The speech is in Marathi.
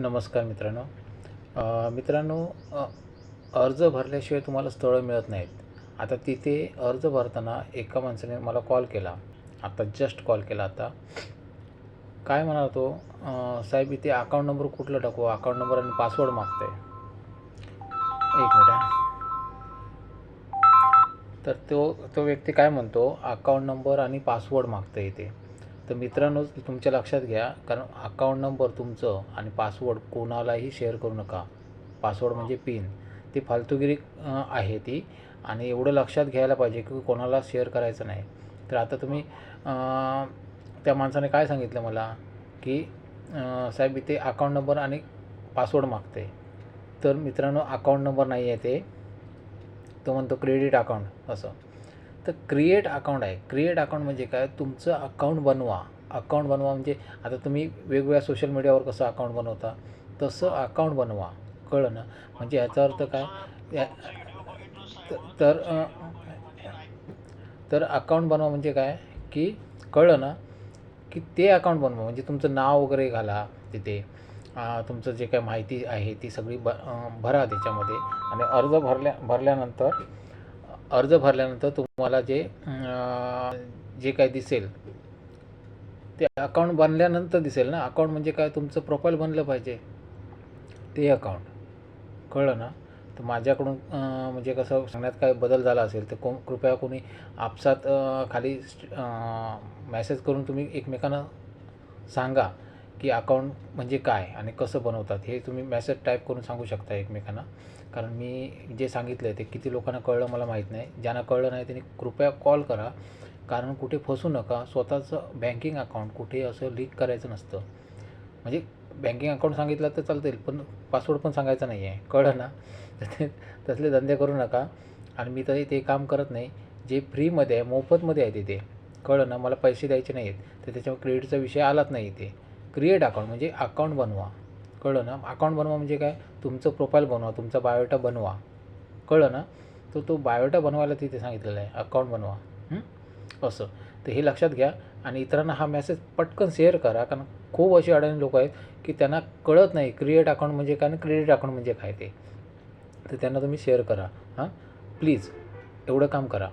नमस्कार मित्रांनो. मित्रांनो अर्ज भरल्याशिवाय तुम्हाला स्थळं मिळत नाहीत. आता तिथे अर्ज भरताना एका माणसाने मला कॉल केला. आता जस्ट कॉल केला आता. काय म्हणाला तो? साहेब इथे अकाउंट नंबर कुठलं टाकू? अकाउंट नंबर आणि पासवर्ड मागतं आहे एक मिनिट तर तो तो व्यक्ती काय म्हणतो? अकाउंट नंबर आणि पासवर्ड मागतं इथे. तर मित्रांनो तुमच्या लक्षात घ्या कारण अकाउंट नंबर तुमचं आणि पासवर्ड कोणालाही शेअर करू नका. पासवर्ड म्हणजे पिन ती फालतूगिरी आहे ती. आणि एवढं लक्षात घ्यायला पाहिजे की कोणाला शेअर करायचं नाही. तर आता तुम्ही अ, त्या माणसाने काय सांगितलं मला? की साहेब इथे अकाउंट नंबर आणि पासवर्ड मागते. तर मित्रांनो अकाउंट नंबर नाही आहे ते. तो म्हणतो क्रेडिट अकाउंट असं. तर क्रिएट अकाउंट आहे. क्रिएट अकाउंट म्हणजे काय? तुमचं अकाउंट बनवा. अकाउंट बनवा म्हणजे आता तुम्ही वेगवेगळ्या सोशल मीडियावर कसं अकाउंट बनवता? तसं अकाउंट बनवा. कळलं ना? म्हणजे याचा अर्थ काय? या- तर तर अकाउंट बनवा म्हणजे काय? की कळलं ना? की ते अकाउंट बनवा. म्हणजे तुमचं नाव वगैरे घाला तिथे. तुमचं जे काय माहिती आहे ती सगळी ब भरा त्याच्यामध्ये. आणि अर्ज भरल्या भरल्यानंतर अर्ज भरल्यानंतर तुम्हाला जे जे काय दिसेल ते अकाउंट बनल्यानंतर दिसेल ना? अकाउंट म्हणजे काय? तुमचं प्रोफाईल बनलं पाहिजे. ते अकाउंट कळलं ना? तर माझ्याकडून म्हणजे कसं सांगण्यात काय बदल झाला असेल तर को कृपया कोणी आपसात खाली मॅसेज करून तुम्ही एकमेकांना सांगा. की अकाउंट म्हणजे काय आणि कसं बनवतात हे तुम्ही मेसेज टाईप करून सांगू शकता एकमेकांना. कारण मी जे सांगितलं आहे ते किती लोकांना कळलं मला माहीत नाही. ज्यांना कळलं नाही त्यांनी कृपया कॉल करा. कारण कुठे फसू नका. स्वतःचं बँकिंग अकाउंट कुठे असं लीक करायचं नसतं. म्हणजे बँकिंग अकाउंट सांगितलं तर चालतील पण पासवर्ड पण सांगायचा नाही आहे कळलं ना? तर तसले धंदे करू नका. आणि मी तरी ते काम करत नाही. जे फ्रीमध्ये आहे मोफतमध्ये आहे तिथे कळलं ना? मला पैसे द्यायचे नाही आहेत तर त्याच्यावर क्रेडिटचा विषय आलाच नाही इथे. क्रिएट अकाउंट म्हणजे अकाउंट बनवा. कळलं ना? अकाउंट बनवा म्हणजे काय? तुमचं प्रोफाईल बनवा तुमचा बायोटा बनवा. कळलं ना? तर तो बायोटा बनवायला तिथे सांगितलेला आहे अकाउंट बनवा. असं. तर हे लक्षात घ्या आणि इतरांना हा मेसेज पटकन शेअर करा कारण खूप अशी अडाणी लोक आहेत की त्यांना कळत नाही क्रिएट अकाउंट म्हणजे काय आणि क्रेडिट अकाउंट म्हणजे काय ते. तर त्यांना तुम्ही शेअर करा. हां? प्लीज एवढं काम करा.